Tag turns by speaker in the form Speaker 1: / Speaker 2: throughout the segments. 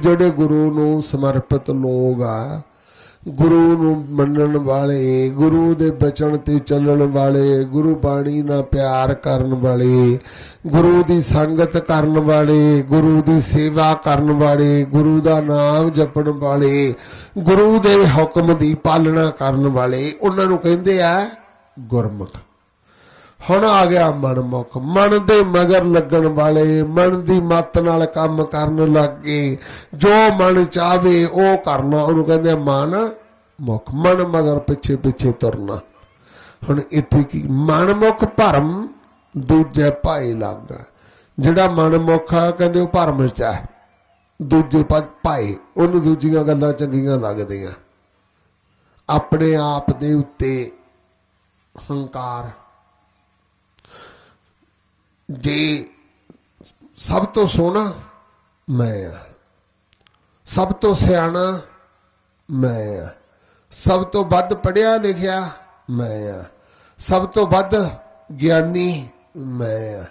Speaker 1: ਜਿਹੜੇ ਗੁਰੂ ਨੂੰ ਸਮਰਪਿਤ ਲੋਕ ਆ, ਗੁਰੂ ਨੂੰ ਮੰਨਣ ਵਾਲੇ, ਗੁਰੂ ਦੇ ਬਚਨ ਤੇ ਚੱਲਣ ਵਾਲੇ, ਗੁਰੂ ਬਾਣੀ ਨਾਲ ਪਿਆਰ ਕਰਨ ਵਾਲੇ, ਗੁਰੂ ਦੀ ਸੰਗਤ ਕਰਨ ਵਾਲੇ, ਗੁਰੂ ਦੀ ਸੇਵਾ ਕਰਨ ਵਾਲੇ, ਗੁਰੂ ਦਾ ਨਾਮ ਜਪਣ ਵਾਲੇ, ਗੁਰੂ ਦੇ ਹੁਕਮ ਦੀ ਪਾਲਣਾ ਕਰਨ ਵਾਲੇ, ਉਹਨਾਂ ਨੂੰ ਕਹਿੰਦੇ ਆ ਗੁਰਮੁਖ। ਹੁਣ ਆ ਗਿਆ ਮਨਮੁਖ ਮਨ ਦੇ ਮਗਰ ਲੱਗਣ ਵਾਲੇ, ਮਨ ਦੀ ਮੱਤ ਨਾਲ ਕੰਮ ਕਰਨ ਲੱਗੇ। ਜੋ ਮਨ ਚਾਵੇ ਉਹ ਕਰਨਾ। ਉਹਨੂੰ ਕਹਿੰਦੇ ਮਨ ਮੁਖ। ਮਨ ਮਗਰ ਪਿੱਛੇ ਪਿੱਛੇ ਤੁਰਨਾ। ਹੁਣ ਇੱਥੇ ਕੀ? ਮਨਮੁਖ ਭਰਮ ਦੂਜੇ ਭਾਈ ਲੱਗਦਾ। ਜਿਹੜਾ ਮਨਮੁਖ ਆ, ਕਹਿੰਦੇ ਉਹ ਭਰਮ ਚ ਹੈ ਦੂਜੇ ਭਾਈ ਭਾਏ। ਉਹਨੂੰ ਦੂਜੀਆਂ ਗੱਲਾਂ ਚੰਗੀਆਂ ਲੱਗਦੀਆਂ। ਆਪਣੇ ਆਪ ਦੇ ਉੱਤੇ ਹੰਕਾਰ ਜੇ ਸਭ ਤੋਂ ਸੋਹਣਾ ਮੈਂ ਆ, ਸਭ ਤੋਂ ਸਿਆਣਾ ਮੈਂ ਆ, ਸਭ ਤੋਂ ਵੱਧ ਪੜਿਆ ਲਿਖਿਆ ਮੈਂ ਆ, ਸਭ ਤੋਂ ਵੱਧ ਗਿਆਨੀ ਮੈਂ ਆ,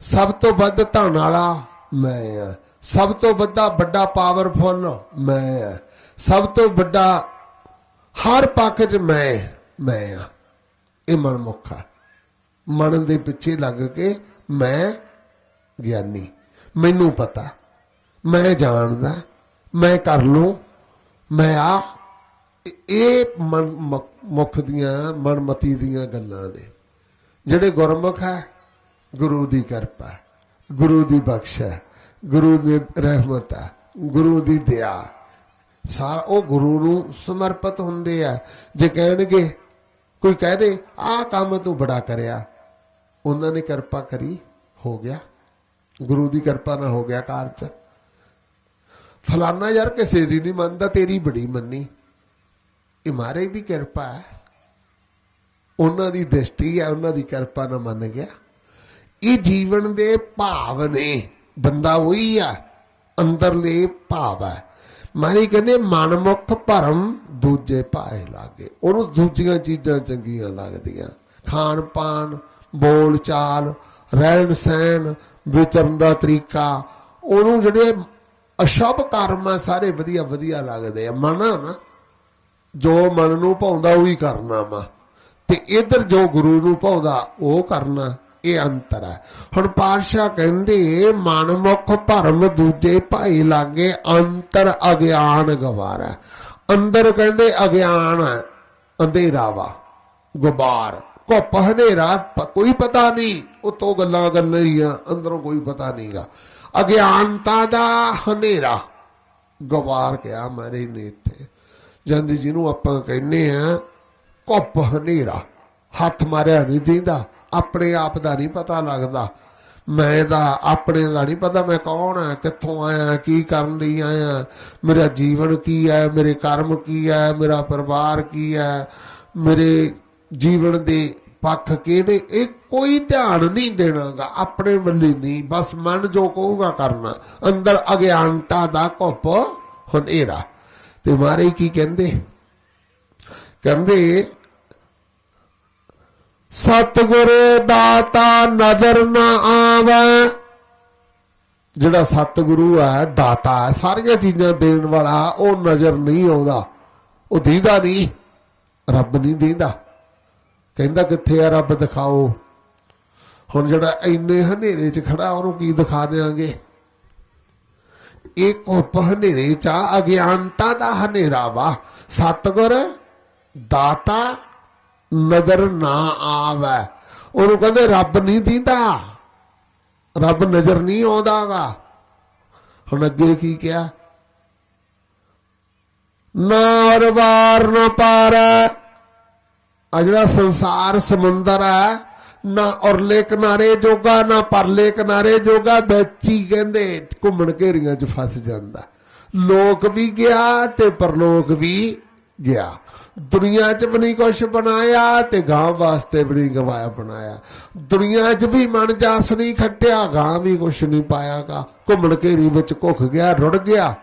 Speaker 1: ਸਭ ਤੋਂ ਵੱਧ ਧਨ ਵਾਲਾ ਮੈਂ ਆ, ਸਭ ਤੋਂ ਵੱਡਾ ਵੱਡਾ ਪਾਵਰਫੁੱਲ ਮੈਂ ਆ, ਸਭ ਤੋਂ ਵੱਡਾ ਹਰ ਪੱਖ 'ਚ ਮੈਂ ਮੈਂ ਆ। ਇਹ ਮਨਮੁਖ ਆ। ਮਨ ਦੇ ਪਿੱਛੇ ਲੱਗ ਕੇ ਮੈਂ ਗਿਆਨੀ, ਮੈਨੂੰ ਪਤਾ। ਮੈਂ ਜਾਣਦਾ, ਮੈਂ ਕਰ ਲੂੰ। ਮੈਂ ਆ, ਇਹ ਮਨ ਮੁਖ- ਦੀਆਂ, ਮਨਮਤੀ ਦੀਆਂ ਗੱਲਾਂ ਨੇ। ਜਿਹੜੇ ਗੁਰਮੁਖ ਹੈ, ਗੁਰੂ ਦੀ ਕਿਰਪਾ ਗੁਰੂ ਦੀ ਬਖਸ਼ ਹੈ, ਗੁਰੂ ਦੀ ਰਹਿਮਤ ਹੈ, ਗੁਰੂ ਦੀ ਦਇਆ ਸਾਰ ਉਹ ਗੁਰੂ ਨੂੰ ਸਮਰਪਿਤ ਹੁੰਦੇ ਆ। ਜੇ ਕਹਿਣਗੇ, ਕੋਈ ਕਹਿ ਦੇ, ਆਹ ਕੰਮ ਤੂੰ ਬੜਾ ਕਰਿਆ ਉਹਨਾਂ ਨੇ ਕਿਰਪਾ ਕਰੀ, ਹੋ ਗਿਆ। ਗੁਰੂ ਦੀ ਕਿਰਪਾ ਨਾਲ ਹੋ ਗਿਆ ਕਾਰਜ। ਫਲਾਨਾ ਯਾਰ ਕਿਸੇ ਦੀ ਨਹੀਂ ਮੰਨਦਾ, ਤੇਰੀ ਬੜੀ ਮੰਨੀ। ਇਹ ਮਹਾਰਾਜ ਦੀ ਕਿਰਪਾ ਹੈ। ਉਹਨਾਂ ਦੀ ਦ੍ਰਿਸ਼ਟੀ ਹੈ, ਉਹਨਾਂ ਦੀ ਕਿਰਪਾ ਨਾਲ ਮੰਨ ਗਿਆ। ਇਹ ਜੀਵਨ ਦੇ ਭਾਵ ਨੇ। ਬੰਦਾ ਉਹੀ ਆ, ਅੰਦਰਲੇ ਭਾਵ ਹੈ। ਮਾਰੀ ਕਹਿੰਦੇ, ਮਨਮੁਖ ਭਰਮ ਦੂਜੇ ਭਾਏ ਲਾਗੇ। ਉਹਨੂੰ ਦੂਜੀਆਂ ਚੀਜ਼ਾਂ ਚੰਗੀਆਂ ਲੱਗਦੀਆਂ। ਖਾਣ ਪਾਣ ਬੋਲ ਚਾਲ, ਰਹਿਣ ਸਹਿਣ ਵਿਚਰਨ ਦਾ ਤਰੀਕਾ। ਉਹਨੂੰ ਜਿਹੜੇ ਅਸ਼ੁਭ ਕਰਮ ਆ, ਸਾਰੇ ਵਧੀਆ ਵਧੀਆ ਲੱਗਦੇ ਆ। ਮਨ ਆ ਨਾ, ਜੋ ਮਨ ਨੂੰ ਭਾਉਂਦਾ, ਉਹੀ ਕਰਨਾ ਵਾ। ਤੇ ਇਧਰ ਜੋ ਗੁਰੂ ਨੂੰ ਭਾਉਂਦਾ, ਉਹ ਕਰਨਾ, ਇਹ ਅੰਤਰ ਹੈ ਹੁਣ ਪਾਤਸ਼ਾਹ ਕਹਿੰਦੇ, ਮਨਮੁਖ ਭਰਮ ਦੂਜੇ ਭਾਈ ਲਾਗੇ ਅੰਤਰ ਅਗਿਆਨ ਗਵਾਰਾ। ਅੰਦਰ ਕਹਿੰਦੇ ਅਗਿਆਨ ਹੈ ਅੰਧੇਰਾ ਵਾ, ਗੁਬਾਰ। ਕੋ ਹਨੇਰਾ ਕੋਈ ਪਤਾ ਨਹੀਂ, ਉਤੋਂ ਗੱਲਾਂ ਗੱਲਾਂ ਹੀ ਆ ਅੰਦਰੋਂ ਕੋਈ ਪਤਾ ਨਹੀਂਗਾ। ਅਗਿਆਨਤਾ ਦਾ ਹਨੇਰਾ, ਗਵਾਰ ਕਿਆ ਮਾਰੇ ਨੇ ਇੱਥੇ। ਜੰਦ ਜਿਹਨੂੰ ਆਪਾਂ ਕਹਿੰਨੇ ਆ ਕੁੱਪ ਹਨੇਰਾ ਹੱਥ ਮਾਰਿਆ ਨਹੀਂ ਦਿੰਦਾ, ਆਪਣੇ ਆਪ ਦਾ ਨਹੀਂ ਪਤਾ ਲੱਗਦਾ। ਮੈਂ ਦਾ ਆਪਣੇ ਦਾ ਨਹੀਂ ਪਤਾ, ਮੈਂ ਕੌਣ ਆ, ਕਿੱਥੋਂ ਆਇਆ, ਕੀ ਕਰਨ ਲਈ ਆਇਆ, ਮੇਰਾ ਜੀਵਨ ਕੀ ਹੈ ਮੇਰੇ ਕਰਮ ਕੀ ਹੈ ਮੇਰਾ ਪਰਿਵਾਰ ਕੀ ਹੈ ਮੇਰੇ ਜੀਵਨ ਦੇ ਪੱਖ ਕਿਹੜੇ? ਇਹ ਕੋਈ ਧਿਆਨ ਨਹੀਂ ਦੇਣਾਗਾ, ਆਪਣੇ ਵੱਲੇ ਨਹੀਂ, ਬਸ ਮਨ ਜੋ ਕਹੂਗਾ ਕਰਨਾ। ਅੰਦਰ ਅਗਿਆਨਤਾ ਦਾ ਘੁੱਪ ਹਨੇਰਾ। ਤੇ ਮਾਰੇ ਕੀ ਕਹਿੰਦੇ? ਕਹਿੰਦੇ, ਸਤਿਗੁਰ ਦਾਤਾ ਨਜ਼ਰ ਨਾ ਆਵੇ। ਜਿਹੜਾ ਸਤਿਗੁਰੂ ਹੈ ਦਾਤਾ ਹੈ ਸਾਰੀਆਂ ਚੀਜ਼ਾਂ ਦੇਣ ਵਾਲਾ, ਉਹ ਨਜ਼ਰ ਨਹੀਂ ਆਉਂਦਾ। ਉਹ ਦੀਦਾ ਨਹੀਂ, ਰੱਬ ਨਹੀਂ ਦੀਦਾ। ਕਹਿੰਦਾ ਕਿੱਥੇ ਆ ਰੱਬ ਦਿਖਾਓ। ਹੁਣ ਜਿਹੜਾ ਇੰਨੇ ਹਨੇਰੇ 'ਚ ਖੜਾ, ਉਹਨੂੰ ਕੀ ਦਿਖਾ ਦੇਾਂਗੇ ਇਹ ਕੁੱਪ ਹਨੇਰੇ 'ਚ ਆ, ਅਗਿਆਨਤਾ ਦਾ ਹਨੇਰਾ ਵਾ। ਸਤਿਗੁਰ, ਦਾਤਾ ਨਜ਼ਰ ਨਾ ਆਵੇ। ਉਹਨੂੰ ਕਹਿੰਦੇ ਰੱਬ ਨਹੀਂ ਦਿੰਦਾ। ਰੱਬ ਨਜ਼ਰ ਨਹੀਂ ਆਉਂਦਾਗਾ। ਹੁਣ ਅੱਗੇ ਕੀ ਕਿਹਾ? ਨਾਰ ਵਾਰ ਨਾ ਪਾਰ। ਆ ਜਿਹੜਾ ਸੰਸਾਰ ਸਮੁੰਦਰ ਹੈ, ਨਾ ਔਰਲੇ ਕਿਨਾਰੇ ਜੋਗਾ, ਨਾ ਪਰਲੇ ਕਿਨਾਰੇ ਜੋਗਾ ਵਿੱਚ ਹੀ ਕਹਿੰਦੇ, ਘੁੰਮਣ ਘੇਰੀਆਂ 'ਚ ਫਸ ਜਾਂਦਾ। ਲੋਕ ਵੀ ਗਿਆ ਤੇ ਪਰਲੋਕ ਵੀ ਗਿਆ। ਦੁਨੀਆ 'ਚ ਵੀ ਨਹੀਂ ਕੁਛ ਬਣਾਇਆ ਤੇ ਗਾਂ ਵਾਸਤੇ ਵੀ ਨਹੀਂ ਗਵਾਇਆ ਬਣਾਇਆ। ਦੁਨੀਆ 'ਚ ਵੀ ਮਨ ਜਾਸ ਨਹੀਂ ਖੱਟਿਆ ਗਾਂ ਵੀ ਕੁਛ ਨਹੀਂ ਪਾਇਆਗਾ। ਘੁੰਮਣ ਘੇਰੀ ਵਿੱਚ ਘੁੱਖ ਗਿਆ, ਰੁੜ ਗਿਆ।